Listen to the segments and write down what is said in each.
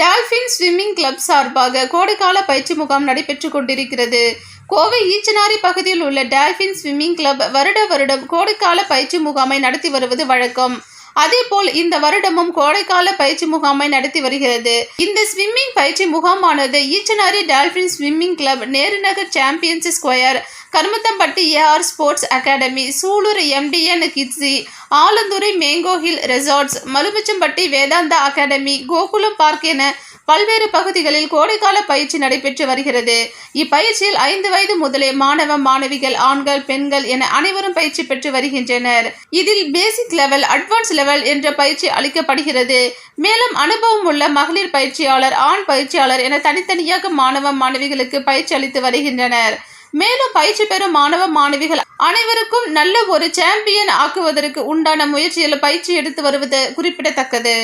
Dolphin swimming club சார்பாக கோடைக்கால பயிற்சி முகாம் நடைபெற்றுக் கொண்டிருக்கிறது. கோவை ஈச்சனாரி பகுதியில் உள்ள டால்பின் ஸ்விம்மிங் கிளப் வருட வருடம் கோடைக்கால பயிற்சி முகாமை நடத்தி வருவது வழக்கம். அதேபோல் இந்த வருடமும் கோடைக்கால பயிற்சி முகாமை நடத்தி வருகிறது. இந்த ஸ்விம்மிங் பயிற்சி முகாமானது Eachanari dolphin swimming club Nehru Nagar champions square Karumathampatti AR sports academy Sulur MTN Kidzee Alanthurai mango hill resorts Malumichampatti Vedanta academy Gokulam park என பல்வேறு பகுதிகளில் கோடைக்கால பயிற்சி நடைபெற்று வருகிறது. இப்பயிற்சியில் ஐந்து வயது முதலே மாணவ மாணவிகள் ஆண்கள் பெண்கள் என அனைவரும் பயிற்சி பெற்று வருகின்றனர். இதில் பேசிக் லெவல் அட்வான்ஸ் லெவல் என்ற பயிற்சி அளிக்கப்படுகிறது. மேலும் அனுபவம் உள்ள மகளிர் பயிற்சியாளர் ஆண் பயிற்சியாளர் என தனித்தனியாக மாணவ மாணவிகளுக்கு பயிற்சி அளித்து வருகின்றனர். மேலும் பயிற்சி பெறும் மாணவ மாணவிகள் அனைவருக்கும் நல்ல ஒரு சாம்பியன் ஆக்குவதற்கு உண்டான முயற்சியில் பயிற்சி எடுத்து வருவது குறிப்பிடத்தக்கது.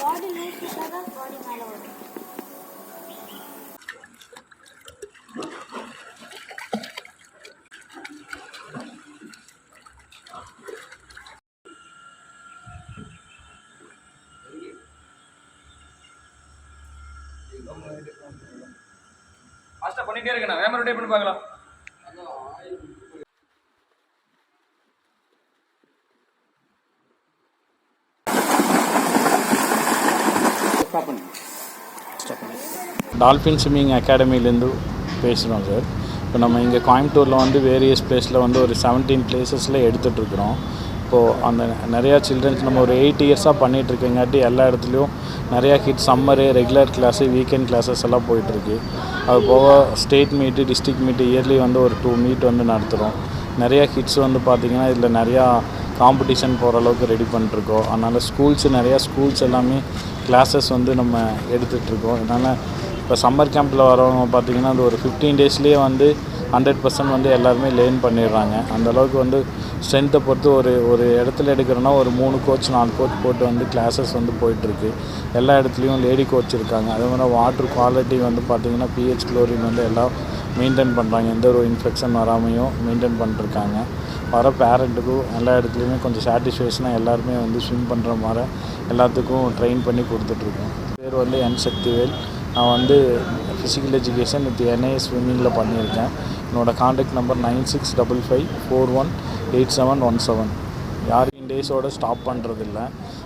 பாடி லூஸ் பாடி மேலே வரும் ஃபாஸ்ட்டாக பண்ணிகிட்டே இருக்கேன் வேம ரொட்டேட் பண்ணி பார்க்கலாம். டால்ஃபின் ஸ்விம்மிங் அகாடமிலேருந்து பேசுகிறோம் சார் இப்போ நம்ம இங்கே கோயம்புத்தூரில் வந்து வேரியஸ் பிளேஸில் வந்து ஒரு செவன்டீன் பிளேசஸில் எடுத்துகிட்ருக்குறோம் இப்போது அந்த நிறையா சில்ட்ரன்ஸ் நம்ம ஒரு எயிட் இயர்ஸாக பண்ணிகிட்ருக்கங்காட்டி எல்லா இடத்துலையும் நிறையா kids summer regular class weekend classes எல்லாம் போயிட்டுருக்கு. அது போக ஸ்டேட் மீட்டு டிஸ்ட்ரிக் மீட்டு இயர்லி வந்து ஒரு டூ மீட் வந்து நடத்துகிறோம் நிறையா கிட்ஸ் வந்து பார்த்திங்கன்னா இதில் நிறையா காம்படிஷன் போகிற அளவுக்கு ரெடி பண்ணிட்டுருக்கோம். அதனால் ஸ்கூல்ஸ் நிறையா ஸ்கூல்ஸ் எல்லாமே கிளாஸஸ் வந்து நம்ம எடுத்துகிட்ருக்கோம் அதனால் இப்போ சம்மர் கேம்பில் வரவங்க பார்த்திங்கன்னா அது ஒரு ஃபிஃப்டீன் டேஸ்லேயே வந்து ஹண்ட்ரட் பர்சன்ட் வந்து எல்லாருமே லேர்ன் பண்ணிடுறாங்க. அந்த அளவுக்கு வந்து ஸ்ட்ரென்த்தை பொறுத்து ஒரு ஒரு இடத்துல எடுக்கிறோன்னா ஒரு மூணு கோச் நாலு கோச் போட்டு வந்து கிளாஸஸ் வந்து போயிட்டுருக்கு. எல்லா இடத்துலையும் லேடி கோச் இருக்காங்க. அதே மாதிரி வாட்டர் குவாலிட்டி வந்து பார்த்திங்கன்னா பிஹெச் குளோரின் வந்து எல்லாம் மெயின்டைன் பண்ணுறாங்க எந்த ஒரு இன்ஃபெக்ஷன் வராமையும் மெயின்டைன் பண்ணிட்டுருக்காங்க. வர பேரண்ட்டுக்கும் எல்லா இடத்துலையுமே கொஞ்சம் சாட்டிஸ்ஃபேக்ஷனாக எல்லாருமே வந்து ஸ்விம் பண்ணுற மாதிரி எல்லாத்துக்கும் ட்ரெயின் பண்ணி கொடுத்துட்ருக்கோம் பேர் வந்து என் சக்திவேல் நான் வந்து ஃபிசிக்கல் எஜுகேஷன் வித் என்ஐ ஸ்விம்மிங்கில் பண்ணியிருக்கேன். என்னோடய contact number nine six double five four one eight seven one seven யாரையும் டேஸோடு ஸ்டாப் பண்ணுறதில்ல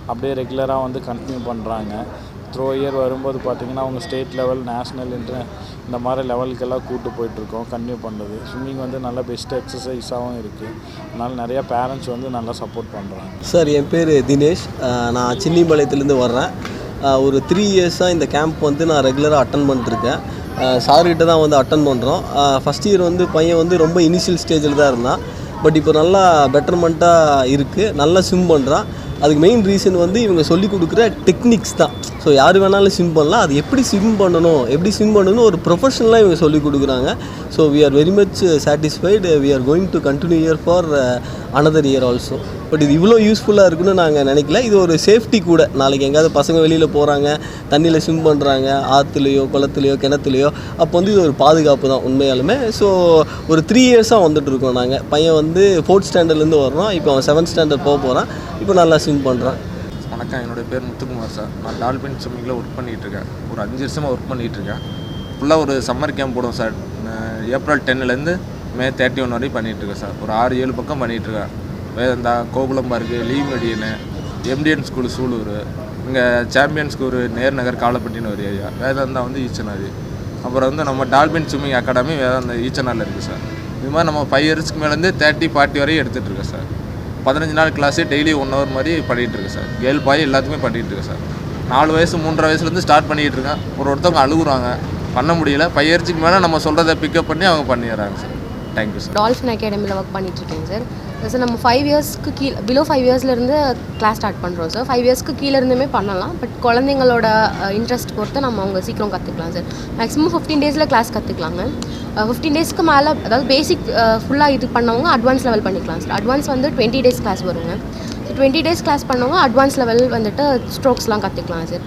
அப்படியே ரெகுலராக வந்து கண்டினியூ பண்ணுறாங்க த்ரோ இயர் வரும்போது பார்த்திங்கன்னா அவங்க ஸ்டேட் லெவல் நேஷ்னல் இன்டர் இந்த மாதிரி லெவலுக்கெல்லாம் கூட்டு போயிட்டுருக்கோம் கண்டினியூ பண்ணுறது ஸ்விம்மிங் வந்து நல்ல பெஸ்ட் எக்ஸசைஸாகவும் இருக்குது அதனால் நிறையா பேரண்ட்ஸ் வந்து நல்லா சப்போர்ட் பண்ணுறாங்க சார் என் பேர் தினேஷ். நான் சின்னிபாளையத்துலேருந்து வர்றேன். ஒரு த்ரீ இயர்ஸாக இந்த கேம்ப் வந்து நான் ரெகுலராக அட்டன் பண்ணிட்டுருக்கேன் சார்கிட்ட தான் வந்து அட்டன் பண்ணுறோம் ஃபஸ்ட் இயர் வந்து பையன் வந்து ரொம்ப இனிஷியல் ஸ்டேஜில் தான் இருந்தான். பட் இப்போ நல்லா பெட்டர்மெண்ட்டாக இருக்குது நல்லா ஸ்விம் பண்ணுறான் அதுக்கு மெயின் ரீசன் வந்து இவங்க சொல்லி கொடுக்குற டெக்னிக்ஸ் தான். ஸோ யார் வேணாலும் ஸ்விம் பண்ணலாம். அது எப்படி ஸ்விம் பண்ணணும்? எப்படி ஸ்விம் பண்ணணும் ஒரு ப்ரொஃபஷனலாக இவங்க சொல்லி கொடுக்குறாங்க. So we are very much satisfied we are going to continue year for another year also but இது இவ்வளோ யூஸ்ஃபுல்லாக இருக்குன்னு நாங்கள் நினைக்கல. இது ஒரு சேஃப்டி கூட. நாளைக்கு எங்கேயாவது பசங்க வெளியில் போகிறாங்க தண்ணியில் ஸ்விம் பண்ணுறாங்க ஆற்றுலையோ குளத்துலையோ கிணத்துலையோ அப்போ வந்து இது ஒரு பாதுகாப்பு தான் உண்மையாலுமே. ஸோ ஒரு த்ரீ இயர்ஸாக வந்துட்டுருக்கோம் நாங்கள் பையன் வந்து ஃபோர்த் ஸ்டாண்டர்ட்லேருந்து வர்றோம் இப்போ அவன் செவன்த் ஸ்டாண்டர்ட் போக போகிறான் இப்போ நல்லா ஸ்விம் பண்ணுறான் வணக்கம். என்னுடைய பேர் முத்துக்குமார் சார். நான் டால்பின் ஸ்விம்மிங்கில் ஒர்க் பண்ணிகிட்ருக்கேன் ஒரு அஞ்சு வருஷமாக ஒர்க் பண்ணிகிட்ருக்கேன் ஃபுல்லாக ஒரு சம்மர் கேம்ப் போடுவோம் சார். ஏப்ரல் டென்னுலேருந்து மே தேர்ட்டி ஒன் வரையும் பண்ணிகிட்ருக்கேன் சார். ஒரு ஆறு ஏழு பக்கம் பண்ணிகிட்ருக்கேன் வேதந்தா கோகுலம் பார்க்கு லீவ் மெடியனு எம்டிஎன் ஸ்கூல் சூலூர் இங்கே சாம்பியன் ஸ்கூல் நேர்நகர் காலப்பட்டின்னு ஒரு ஏரியா வேதாந்தா வந்து ஈச்சனாரி அப்புறம் வந்து நம்ம டால்பின் ஸ்விம்மிங் அகாடமி வேதாந்தா ஈச்சனாரில் இருக்குது சார். இது மாதிரி நம்ம ஃபைவ் இயர்ஸ்க்கு மேலேருந்து தேர்ட்டி ஃபார்ட்டி வரையும் எடுத்துகிட்டு இருக்கேன் சார். பதினஞ்சு நாள் கிளாஸு டெய்லி ஒன் ஹவர் மாதிரி பண்ணிகிட்ருக்கேன் சார். கேர்ள் பாய் எல்லாத்துக்குமே பண்ணிகிட்டு இருக்கேன் சார். நாலு வயசு மூன்றரை வயசுலேருந்து ஸ்டார்ட் பண்ணிகிட்டு இருக்கேன் ஒரு ஒருத்தவங்க அழுகுறாங்க. பண்ண முடியல. ஃபைவ் இயர்ஸ்க்கு மேலே நம்ம சொல்கிறத பிக்கப் பண்ணி அவங்க பண்ணிடுறாங்க sir. Thank you sir dolphin அகாடமியில் ஒர்க் பண்ணிட்டுருக்கேன் சார் சார் நம்ம ஃபைவ் இயர்ஸ்க்கு கீழே பிலோ ஃபைவ் இயர்ஸ்லேருந்து கிளாஸ் ஸ்டார்ட் பண்ணுறோம் சார் ஃபைவ் இயர்ஸ்க்கு கீழே இருந்துமே பண்ணலாம் பட் குழந்தைங்களோட இன்ட்ரெஸ்ட் பொறுத்து நம்ம அவங்க சீக்கிரம் கற்றுக்கலாம் சார் மேக்ஸிமம் ஃபிஃப்டீன் டேஸில் கிளாஸ் கற்றுக்கலாங்க ஃபிஃப்டீன் டேஸ்க்கு மேலே அதாவது பேசிக் ஃபுல்லாக இது பண்ணவங்க அட்வான்ஸ் லெவல் பண்ணிக்கலாம் சார் அட்வான்ஸ் வந்து டுவெண்ட்டி டேஸ் கிளாஸ் வருங்க டுவெண்ட்டி டேஸ் கிளாஸ் பண்ணவங்க அட்வான்ஸ் லெவல் வந்துட்டு ஸ்ட்ரோக்ஸ்லாம் கற்றுக்கலாம் சார்